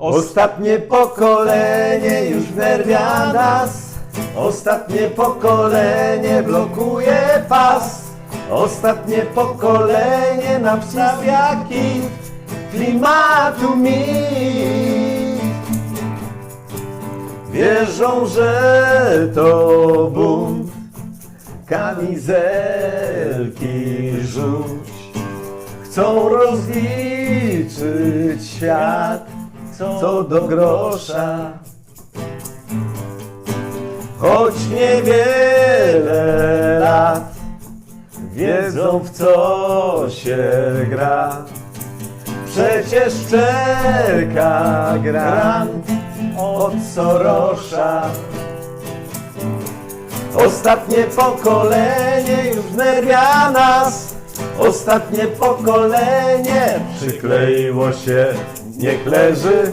Ostatnie pokolenie już wnerwia nas. Ostatnie pokolenie blokuje pas. Ostatnie pokolenie nam wstawia Klimatu mit Wierzą, że to bunt. Kamizelki rzuć. Chcą rozliczyć świat co do grosza. Choć niewiele lat Wiedzą w co się gra. Przecież czeka grant od Sorosza. Ostatnie pokolenie już nerwia nas Ostatnie pokolenie przykleiło się, niech leży